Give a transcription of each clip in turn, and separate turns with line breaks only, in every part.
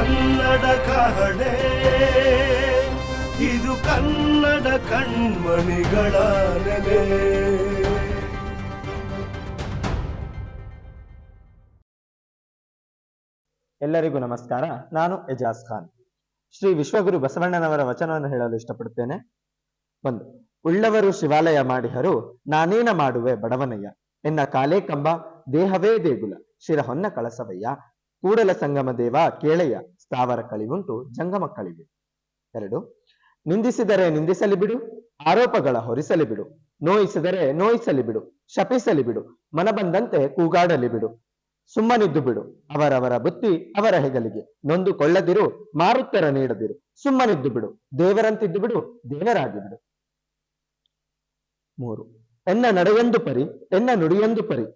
ಕನ್ನಡ ಕಹಳೆ. ಇದು ಕನ್ನಡ ಕಣ್ಮಣಿಗಳ ನೆಲೆ.
ಎಲ್ಲರಿಗೂ ನಮಸ್ಕಾರ. ನಾನು ಎಜಾಜ್ ಖಾನ್. ಶ್ರೀ ವಿಶ್ವಗುರು ಬಸವಣ್ಣನವರ ವಚನವನ್ನು ಹೇಳಲು ಇಷ್ಟಪಡುತ್ತೇನೆ. ಒಂದು ಉಳ್ಳವರು ಶಿವಾಲಯ ಮಾಡಿಹರು, ನಾನೇನ ಮಾಡುವೆ ಬಡವನಯ್ಯ? ಎನ್ನ ಕಾಲೇ ಕಂಬ, ದೇಹವೇ ದೇಗುಲ ಶಿರ ಹೊನ್ನ ಕಳಸವಯ್ಯ? ಕೂಡಲ ಸಂಗಮ ದೇವ ಕೇಳೆಯ ಸ್ಥಾವರ ಕಳಿವುಂಟು ಜಂಗಮ ಕಳಿವೆ ಎರಡು, ನಿಂದಿಸಿದರೆ ನಿಂದಿಸಲಿ ಬಿಡು, ಆರೋಪಗಳ ಹೊರಿಸಲಿ ಬಿಡು, ನೋಯಿಸಿದರೆ ನೋಯಿಸಲಿ ಬಿಡು, ಶಪಿಸಲಿ ಬಿಡು ಮನ ಬಂದಂತೆ ಕೂಗಾಡಲಿ ಬಿಡು, ಸುಮ್ಮನಿದ್ದು ಬಿಡು, ಅವರವರ ಬುತ್ತಿ ಅವರ ಹೆಗಲಿಗೆ ನೊಂದು ಕೊಳ್ಳದಿರು ಮಾರುತ್ತರ ನೀಡದಿರು, ಸುಮ್ಮನಿದ್ದು ಬಿಡು, ದೇವರಂತಿದ್ದು ಬಿಡು, ದೇವರಾಗಿ ಬಿಡು. ಮೂರು, ಎನ್ನ ನಡೆಯೊಂದು ಪರಿ, ಎನ್ನ ನುಡಿಯೊಂದು ಪರಿ,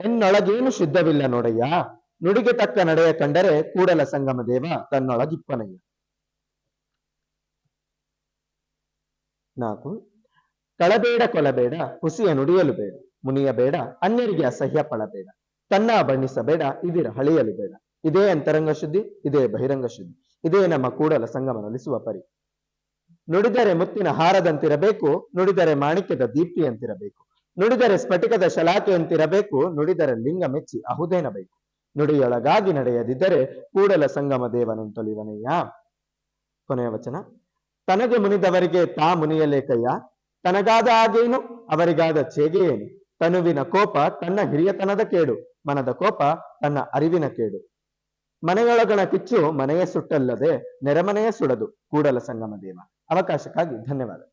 ಎನ್ನೊಳಗೇನು ಶುದ್ಧವಿಲ್ಲ ನೋಡಯ್ಯ? ನುಡಿಗೆ ತಕ್ಕ ನಡೆಯ ಕಂಡರೆ ಕೂಡಲ ಸಂಗಮ ದೇವ ತನ್ನೊಳಗಿಪ್ಪನಯ್ಯ ನಾಲ್ಕು, ಕಳಬೇಡ ಕೊಲಬೇಡ, ಹುಸಿಯ ನುಡಿಯಲು ಬೇಡ ಮುನಿಯಬೇಡ ಅನ್ಯರಿಗೆ ಅಸಹ್ಯ ಪಳಬೇಡ ತನ್ನ ಬಣ್ಣಿಸಬೇಡ, ಇದಿರ ಹಳೆಯಲು ಬೇಡ. ಇದೇ ಅಂತರಂಗ ಶುದ್ಧಿ, ಇದೇ ಬಹಿರಂಗ ಶುದ್ಧಿ, ಇದೇ ನಮ್ಮ ಕೂಡಲ ಸಂಗಮ ನಲಿಸುವ ಪರಿ. ನುಡಿದರೆ ಮುತ್ತಿನ ಹಾರದಂತಿರಬೇಕು, ನುಡಿದರೆ ಮಾಣಿಕ್ಯದ ದೀಪ್ತಿಯಂತಿರಬೇಕು, ನುಡಿದರೆ ಸ್ಫಟಿಕದ ಶಲಾಕೆಯಂತಿರಬೇಕು ನುಡಿದರೆ ಲಿಂಗ ಮೆಚ್ಚಿ ಅಹುದೇನಬೇಕು. ನುಡಿಯೊಳಗಾಗಿ ನಡೆಯದಿದ್ದರೆ ಕೂಡಲ ಸಂಗಮ ದೇವನುಂಟೊಲಿವನಯ್ಯ ಕೊನೆಯ ವಚನ. ತನಗೆ ಮುನಿದವರಿಗೆ ತಾ ಮುನಿಯಲೇ ಕಯ್ಯ ತನಗಾದ ಆಗೇನು ಅವರಿಗಾದ ಚೇಗೆಯೇನು ತನುವಿನ ಕೋಪ ತನ್ನ ಹಿರಿಯತನದ ಕೇಡು. ಮನದ ಕೋಪ ತನ್ನ ಅರಿವಿನ ಕೇಡು. ಮನೆಯೊಳಗಣ ಕಿಚ್ಚು ಮನೆಯ ಸುಟ್ಟಲ್ಲದೆ ನೆರೆಮನೆಯ ಸುಡದು. ಕೂಡಲ ಸಂಗಮ ದೇವ. ಅವಕಾಶಕ್ಕಾಗಿ ಧನ್ಯವಾದ.